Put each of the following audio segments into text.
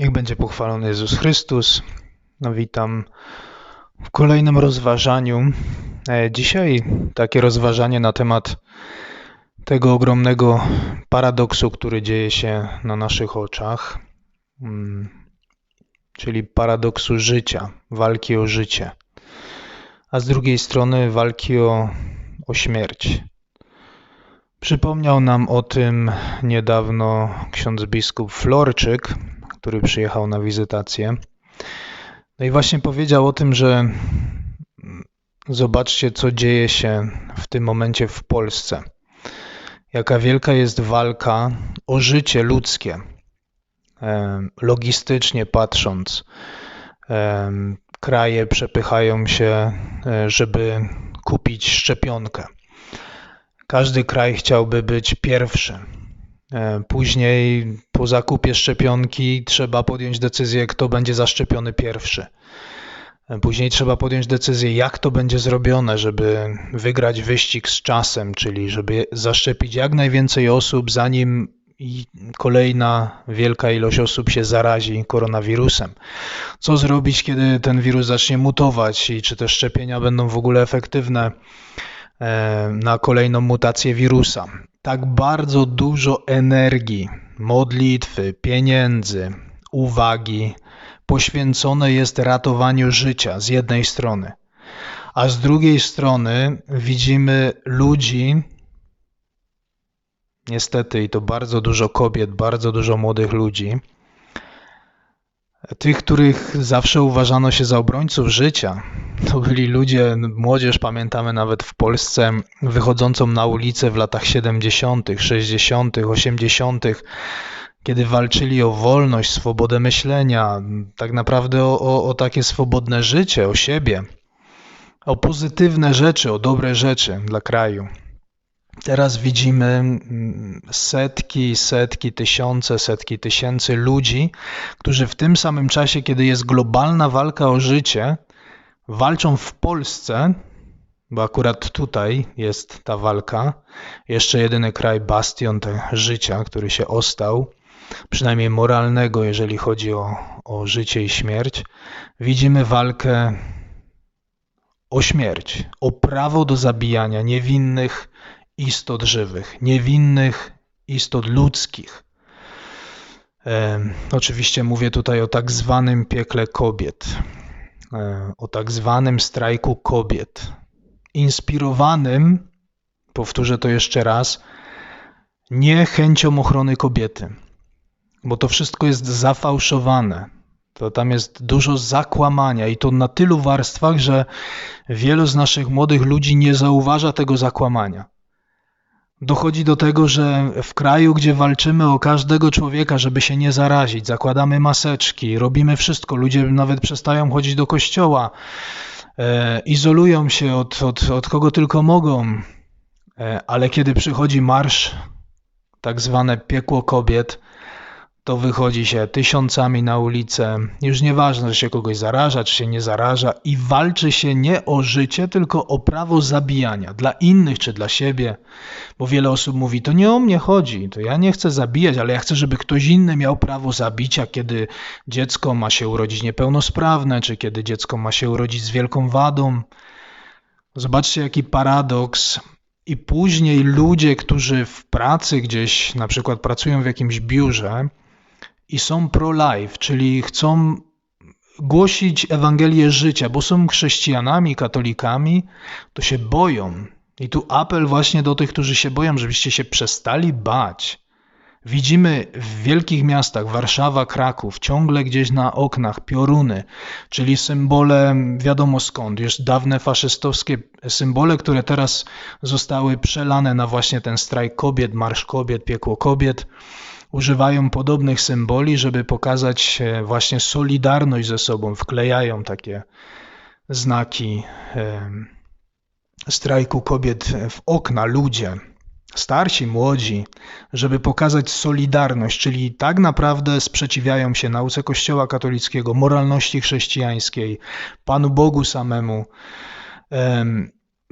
Niech będzie pochwalony Jezus Chrystus. No, witam w kolejnym rozważaniu. E, dzisiaj takie rozważanie na temat tego ogromnego paradoksu, który dzieje się na naszych oczach, mm, czyli paradoksu życia, walki o życie, a z drugiej strony walki o, o śmierć. Przypomniał nam o tym niedawno ksiądz biskup Florczyk, który przyjechał na wizytację. No i właśnie powiedział o tym, że zobaczcie, co dzieje się w tym momencie w Polsce. Jaka wielka jest walka o życie ludzkie, logistycznie patrząc. Kraje przepychają się, e, żeby kupić szczepionkę. Każdy kraj chciałby być pierwszy. E, później po zakupie szczepionki trzeba podjąć decyzję, kto będzie zaszczepiony pierwszy. E, później trzeba podjąć decyzję, jak to będzie zrobione, żeby wygrać wyścig z czasem, czyli żeby zaszczepić jak najwięcej osób, zanim kolejna wielka ilość osób się zarazi koronawirusem. Co zrobić, kiedy ten wirus zacznie mutować i czy te szczepienia będą w ogóle efektywne e, na kolejną mutację wirusa? Tak bardzo dużo energii, modlitwy, pieniędzy, uwagi poświęcone jest ratowaniu życia z jednej strony, a z drugiej strony widzimy ludzi, niestety, i to bardzo dużo kobiet, bardzo dużo młodych ludzi, tych, których zawsze uważano się za obrońców życia, to byli ludzie, młodzież pamiętamy nawet w Polsce, wychodzącą na ulicę w latach 70., 60., 80., kiedy walczyli o wolność, swobodę myślenia, tak naprawdę o, o, o takie swobodne życie, o siebie, o pozytywne rzeczy, o dobre rzeczy dla kraju. Teraz widzimy mm, setki, setki, tysiące, setki tysięcy ludzi, którzy w tym samym czasie, kiedy jest globalna walka o życie, walczą w Polsce, bo akurat tutaj jest ta walka, jeszcze jedyny kraj bastion życia, który się ostał, przynajmniej moralnego, jeżeli chodzi o, o życie i śmierć. Widzimy walkę o śmierć, o prawo do zabijania niewinnych istot żywych, niewinnych istot ludzkich. E, oczywiście mówię tutaj o tak zwanym piekle kobiet, o tak zwanym strajku kobiet, inspirowanym, powtórzę to jeszcze raz, nie chęcią ochrony kobiety, bo to wszystko jest zafałszowane. To tam jest dużo zakłamania i to na tylu warstwach, że wielu z naszych młodych ludzi nie zauważa tego zakłamania dochodzi do tego, że w kraju, gdzie walczymy o każdego człowieka, żeby się nie zarazić, zakładamy maseczki, robimy wszystko, ludzie nawet przestają chodzić do kościoła, e, izolują się od, od, od kogo tylko mogą, e, ale kiedy przychodzi marsz, tak zwane piekło kobiet, to wychodzi się tysiącami na ulicę. Już nieważne, że się kogoś zaraża, czy się nie zaraża, i walczy się nie o życie, tylko o prawo zabijania dla innych czy dla siebie. Bo wiele osób mówi: To nie o mnie chodzi, to ja nie chcę zabijać, ale ja chcę, żeby ktoś inny miał prawo zabicia, kiedy dziecko ma się urodzić niepełnosprawne, czy kiedy dziecko ma się urodzić z wielką wadą. Zobaczcie, jaki paradoks. I później ludzie, którzy w pracy gdzieś, na przykład pracują w jakimś biurze, i są pro-life, czyli chcą głosić Ewangelię życia, bo są chrześcijanami, katolikami, to się boją. I tu apel właśnie do tych, którzy się boją, żebyście się przestali bać. Widzimy w wielkich miastach, Warszawa, Kraków, ciągle gdzieś na oknach pioruny, czyli symbole wiadomo skąd, już dawne faszystowskie symbole, które teraz zostały przelane na właśnie ten strajk kobiet, marsz kobiet, piekło kobiet używają podobnych symboli, żeby pokazać właśnie solidarność ze sobą, wklejają takie znaki strajku kobiet w okna ludzie, starsi, młodzi, żeby pokazać solidarność, czyli tak naprawdę sprzeciwiają się nauce Kościoła katolickiego, moralności chrześcijańskiej, Panu Bogu samemu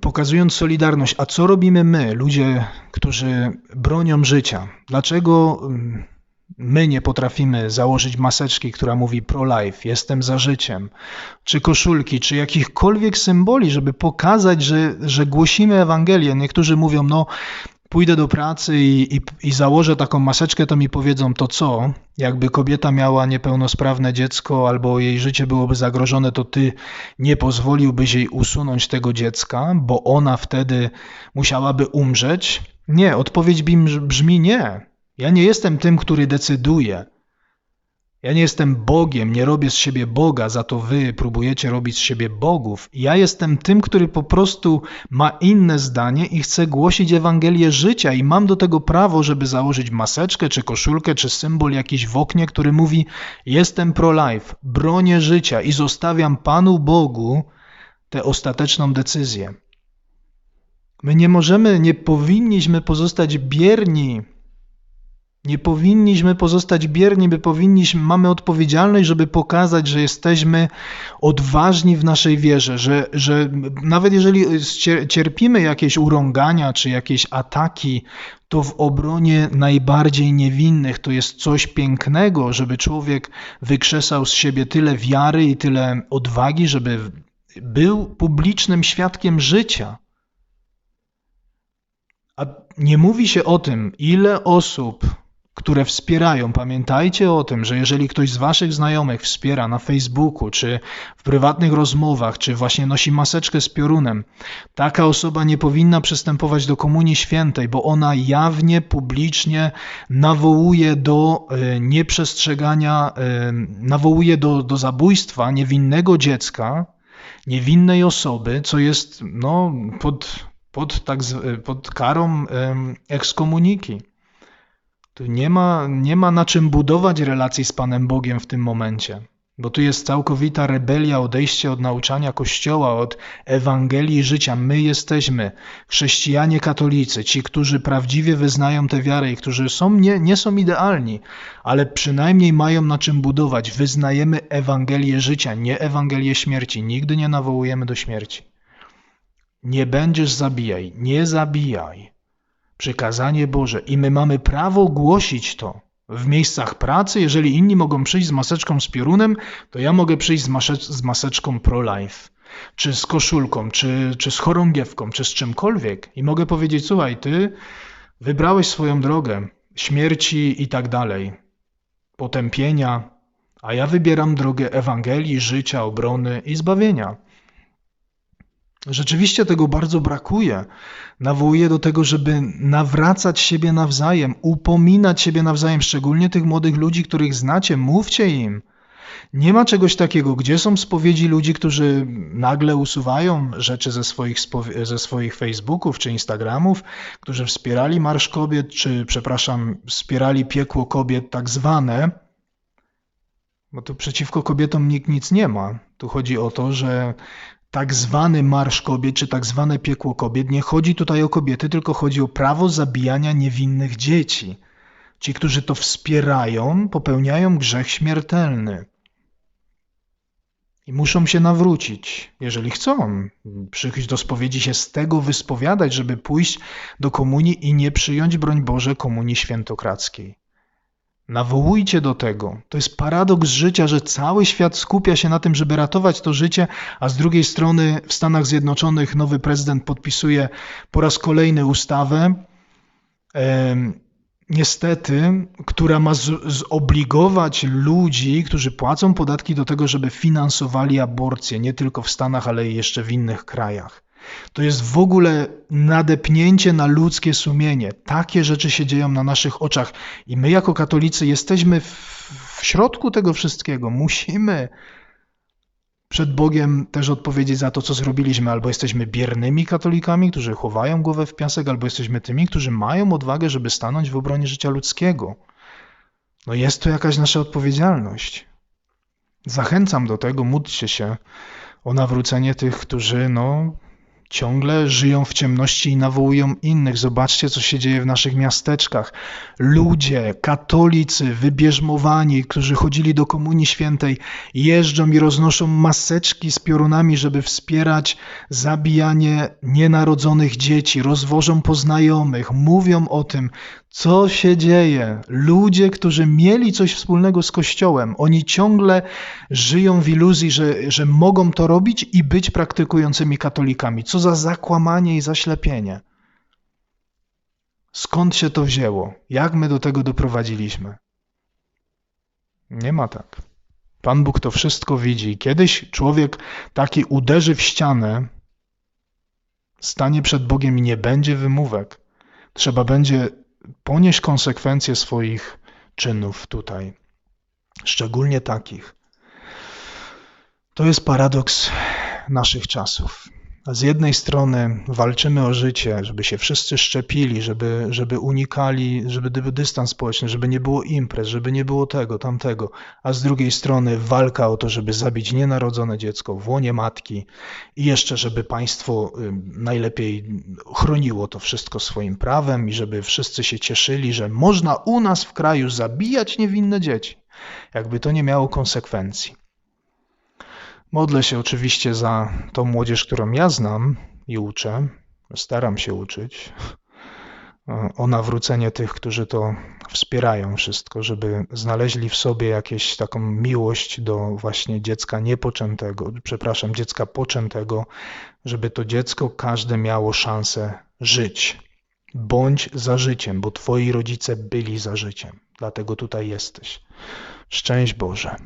pokazując solidarność. A co robimy my, ludzie, którzy bronią życia? Dlaczego mm, My nie potrafimy założyć maseczki, która mówi pro-life, jestem za życiem, czy koszulki, czy jakichkolwiek symboli, żeby pokazać, że, że głosimy Ewangelię. Niektórzy mówią, no pójdę do pracy i, i, i, założę taką maseczkę, to mi powiedzą to co? Jakby kobieta miała niepełnosprawne dziecko albo jej życie byłoby zagrożone, to ty nie pozwoliłbyś jej usunąć tego dziecka, bo ona wtedy musiałaby umrzeć? Nie, odpowiedź brzmi nie. Ja nie jestem tym, który decyduje. Ja nie jestem Bogiem, nie robię z siebie Boga, za to wy próbujecie robić z siebie bogów. Ja jestem tym, który po prostu ma inne zdanie i chce głosić Ewangelię życia i mam do tego prawo, żeby założyć maseczkę, czy koszulkę, czy symbol jakiś w oknie, który mówi jestem pro-life, bronię życia i zostawiam Panu Bogu tę ostateczną decyzję. My nie możemy, nie powinniśmy pozostać bierni nie powinniśmy pozostać bierni, by powinniśmy, mamy odpowiedzialność, żeby pokazać, że jesteśmy odważni w naszej wierze, że, że nawet jeżeli cierpimy jakieś urągania czy jakieś ataki, to w obronie najbardziej niewinnych to jest coś pięknego, żeby człowiek wykrzesał z siebie tyle wiary i tyle odwagi, żeby był publicznym świadkiem życia. A nie mówi się o tym, ile osób które wspierają. Pamiętajcie o tym, że jeżeli ktoś z Waszych znajomych wspiera na Facebooku, czy w prywatnych rozmowach, czy właśnie nosi maseczkę z piorunem, taka osoba nie powinna przystępować do Komunii Świętej, bo ona jawnie, publicznie nawołuje do e, nieprzestrzegania, e, nawołuje do, do zabójstwa niewinnego dziecka, niewinnej osoby, co jest no, pod, pod, tak, pod karą ekskomuniki. Tu nie ma, nie ma na czym budować relacji z Panem Bogiem w tym momencie, bo tu jest całkowita rebelia, odejście od nauczania Kościoła, od Ewangelii życia. My jesteśmy chrześcijanie katolicy, ci, którzy prawdziwie wyznają tę wiarę i którzy są, nie, nie są idealni, ale przynajmniej mają na czym budować. Wyznajemy Ewangelię życia, nie Ewangelię śmierci. Nigdy nie nawołujemy do śmierci. Nie będziesz zabijaj, nie zabijaj przykazanie Boże. I my mamy prawo głosić to. W miejscach pracy. Jeżeli inni mogą przyjść z maseczką z piorunem, to ja mogę przyjść z, masecz z maseczką pro-life, czy z koszulką, czy, czy z chorągiewką, czy z czymkolwiek. I mogę powiedzieć, słuchaj, ty wybrałeś swoją drogę. Śmierci i tak dalej, potępienia, a ja wybieram drogę Ewangelii, życia, obrony i zbawienia. Rzeczywiście tego bardzo brakuje. Nawołuję do tego, żeby nawracać siebie nawzajem, upominać siebie nawzajem, szczególnie tych młodych ludzi, których znacie, mówcie im. Nie ma czegoś takiego, gdzie są spowiedzi ludzi, którzy nagle usuwają rzeczy ze swoich, ze swoich Facebooków czy Instagramów, którzy wspierali Marsz Kobiet, czy, przepraszam, wspierali piekło kobiet tak zwane, bo tu przeciwko kobietom nikt nic nie ma. Tu chodzi o to, że tak zwany Marsz Kobiet, czy tak zwane Piekło Kobiet, nie chodzi tutaj o kobiety, tylko chodzi o prawo zabijania niewinnych dzieci. Ci, którzy to wspierają, popełniają grzech śmiertelny. I muszą się nawrócić, jeżeli chcą. Przyjść do spowiedzi się z tego wyspowiadać, żeby pójść do komunii i nie przyjąć, broń Boże, komunii świętokradzkiej. Nawołujcie do tego. To jest paradoks życia, że cały świat skupia się na tym, żeby ratować to życie, a z drugiej strony w Stanach Zjednoczonych nowy prezydent podpisuje po raz kolejny ustawę, e, niestety, która ma z, zobligować ludzi, którzy płacą podatki do tego, żeby finansowali aborcję, nie tylko w Stanach, ale jeszcze w innych krajach. To jest w ogóle nadepnięcie na ludzkie sumienie. Takie rzeczy się dzieją na naszych oczach i my jako katolicy jesteśmy w, w środku tego wszystkiego. Musimy przed Bogiem też odpowiedzieć za to, co zrobiliśmy. Albo jesteśmy biernymi katolikami, którzy chowają głowę w piasek, albo jesteśmy tymi, którzy mają odwagę, żeby stanąć w obronie życia ludzkiego. No jest to jakaś nasza odpowiedzialność. Zachęcam do tego, módlcie się o nawrócenie tych, którzy no, Ciągle żyją w ciemności i nawołują innych. Zobaczcie, co się dzieje w naszych miasteczkach. Ludzie, katolicy, wybierzmowani, którzy chodzili do Komunii Świętej, jeżdżą i roznoszą maseczki z piorunami, żeby wspierać zabijanie nienarodzonych dzieci, rozwożą po znajomych, mówią o tym, Co się dzieje? Ludzie, którzy mieli coś wspólnego z Kościołem, oni ciągle żyją w iluzji, że, że mogą to robić i być praktykującymi katolikami. Co za zakłamanie i zaślepienie. Skąd się to wzięło? Jak my do tego doprowadziliśmy? Nie ma tak. Pan Bóg to wszystko widzi. Kiedyś człowiek taki uderzy w ścianę, stanie przed Bogiem i nie będzie wymówek. Trzeba będzie ponieść konsekwencje swoich czynów tutaj, szczególnie takich. To jest paradoks naszych czasów. Z jednej strony walczymy o życie, żeby się wszyscy szczepili, żeby, żeby unikali, żeby był dystans społeczny, żeby nie było imprez, żeby nie było tego, tamtego, a z drugiej strony walka o to, żeby zabić nienarodzone dziecko w łonie matki i jeszcze, żeby państwo najlepiej chroniło to wszystko swoim prawem i żeby wszyscy się cieszyli, że można u nas w kraju zabijać niewinne dzieci, jakby to nie miało konsekwencji. Modlę się oczywiście za tą młodzież, którą ja znam i uczę. Staram się uczyć o nawrócenie tych, którzy to wspierają wszystko, żeby znaleźli w sobie jakąś taką miłość do właśnie dziecka niepoczętego, przepraszam, dziecka poczętego, żeby to dziecko każde miało szansę żyć. Bądź za życiem, bo twoi rodzice byli za życiem. Dlatego tutaj jesteś. Szczęść Boże.